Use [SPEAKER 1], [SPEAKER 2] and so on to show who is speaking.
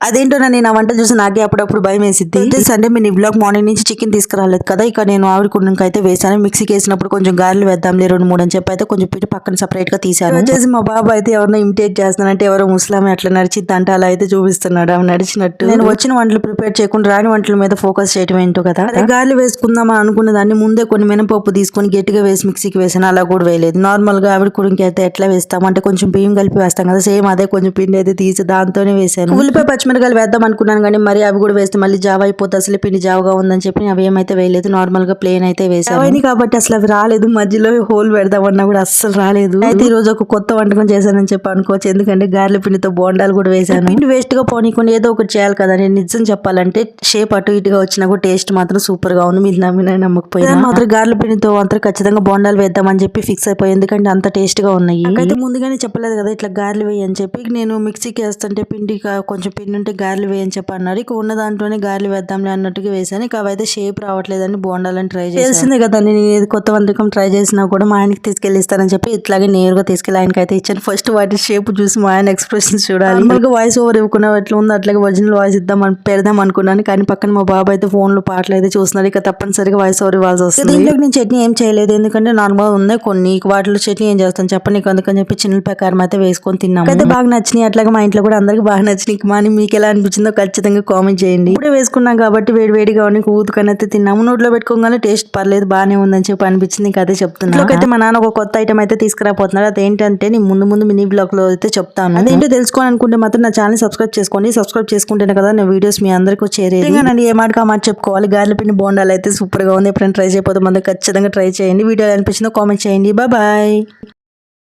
[SPEAKER 1] అదేంటో నేను ఆ వంట చూసి నాకే అప్పుడప్పుడు భయం వేసిద్ది. అంటే మీ బ్లాగ్ మార్నింగ్ నుంచి చికెన్ తీసుకురాలేదు కదా ఇక నేను ఆవిడ కుడుకు అయితే వేసాను మిక్సీకి వేసినప్పుడు కొంచెం గారెలు వేద్దాంలే రెండు మూడు అని చెప్పి అయితే కొంచెం పిటి పక్కన సపరేట్గా తీసాను వచ్చేసి మా బాబు అయితే ఎవరినో ఇమిటేట్ చేస్తున్నానంటే ఎవరో ముస్లాం అట్లా నడిచిద్ది అంటే అలా అయితే చూపిస్తున్నాడు ఆమె నడిచినట్టు. నేను వచ్చిన వంటలు ప్రిపేర్ చేయకుండా రాని వంటల మీద ఫోకస్ చేయడం ఏంటో కదా? గారెలు వేసుకుందాం అని అనుకున్న దాన్ని ముందే కొన్ని మినపప్పు తీసుకొని గట్టిగా వేసి మిక్సీకి వేసాను అలా కూడా వేయలేదు. నార్మల్గా ఆవిడ కుడికి అయితే ఎట్లా వేస్తాం అంటే కొంచెం బియ్యం కలిపి వేస్తాం కదా సేమ్ అదే కొంచెం పిండి అయితే తీసి దాంతోనే వేసాను. ఉల్లిపాయ పచ్చిమిరకాయలు వేద్దాం అనుకున్నాను కానీ మరి అవి కూడా వేస్తే మళ్ళీ జావ అయిపోతే అసలు పిండి జావగా ఉందని చెప్పి అవి ఏమైతే వేయలేదు. నార్మల్గా ప్లేన్ అయితే వేసాను కాబట్టి అసలు అవి రాలేదు. మధ్యలో హోల్ పెడదామన్నా కూడా అస్సలు రాలేదు. అయితే ఈ రోజు ఒక కొత్త వంటకం చేశానని చెప్పి అనుకోవచ్చు. ఎందుకంటే గారెల పిండితో బోండాలు కూడా వేసాను పిండి వేస్ట్గా పోనీకుండా ఏదో ఒకటి చేయాలి కదా. నేను నిజం చెప్పాలంటే షేప్ అటు ఇటుగా వచ్చినా కూడా టేస్ట్ మాత్రం సూపర్గా ఉంది. మీరు నమ్మినా నమ్మకపోయినా. మాత్రం గారెల పిండితో మాత్రం ఖచ్చితంగా బోండాలు వేద్దామని చెప్పి ఫిక్స్ అయిపోయి ఎందుకంటే అంత టేస్ట్గా ఉన్నాయి. అయితే ముందుగానే చెప్పలేదు కదా ఇట్లా గారెలు వేయి అని చెప్పి. నేను మిక్సీకి వేస్తుంటే పిండి కొంచెం పిండి ఉంటే గారెలు వేయని చెప్పి అన్నారు. ఇక ఉన్న దాంట్లోనే గారెలు వేద్దాంలే అన్నట్టుగా వేసాను ఇక అవైతే షేప్ రావట్లేదని బోండాలని ట్రై చేసి తెలిసిందే కదా నేను ఏది కొత్త వంటకం ట్రై చేసినా కూడా మా ఆయనకి తీసుకెళ్ళి ఇస్తానని చెప్పి ఇట్లాగే నేరుగా తీసుకెళ్ళి ఆయనకి అయితే ఇచ్చాను. ఫస్ట్ వాటి షేప్ చూసి మా ఆయన ఎక్స్ప్రెషన్ చూడాలి. నార్మల్గా వాయిస్ ఓవర్ ఇవ్వకుండా ఎట్లా ఉందో అట్లాగే ఒరిజినల్ వాయిస్ ఇద్దాం అని పెడదాం అనుకున్నాను. కానీ పక్కన మా బాబు అయితే ఫోన్లో పాటలు అయితే చూస్తున్నారు ఇక తప్పనిసరిగా వాయిస్ ఓవర్ ఇవ్వాల్సి వస్తుంది. దీంట్లో నేను చట్నీ ఏం చేయలేదు. ఎందుకంటే నార్మల్ ఉన్నాయి కొన్ని. వాటిలో చట్నీ ఏం చేస్తాను చెప్పండి. నీకు అందుకని చెప్పి చిన్న ప్రకారం అయితే వేసుకొని తిన్నాము. అయితే బాగా నచ్చినాయి. అట్లాగే మా ఇంట్లో కూడా అందరికి బాగా నచ్చినాయి. కానీ మీకు ఎలా అనిపించిందో ఖచ్చితంగా కామెంట్ చేయండి. ఇప్పుడే వేసుకున్నాం కాబట్టి వేడి వేడిగా ఉన్నాయి. ఊతుకని అయితే తిన్నాము. నోట్లో పెట్టుకోగానే టేస్ట్ పర్లేదు బాగానే ఉందని చెప్పి అనిపించింది. ఇంకా అదే చెప్తున్నాను అయితే మా నాన్న ఒక కొత్త ఐటమ్ అయితే తీసుకురాపోతున్నారు అదేంటంటే నేను ముందు ముందు మినీ బ్లాగ్లో అయితే చెప్తాను. అదేంటో తెలుసుకోవాలనుకుంటే మాత్రం నా ఛానల్ సబ్స్క్రైబ్ చేసుకోండి. సబ్స్క్రైబ్ చేసుకుంటేనే కదా నా వీడియోస్ మీ అందరికీ చేరేది నన్ను ఏ మాట చెప్పుకోవాలి. గార్ల పిండి బోండాలు అయితే సూపర్గా ఉంది. ఎప్పుడైనా ట్రై చేయకపోతే మంది ఖచ్చితంగా ట్రై చేయండి. వీడియో అనిపించిందో కామెంట్ చేయండి. బాయ్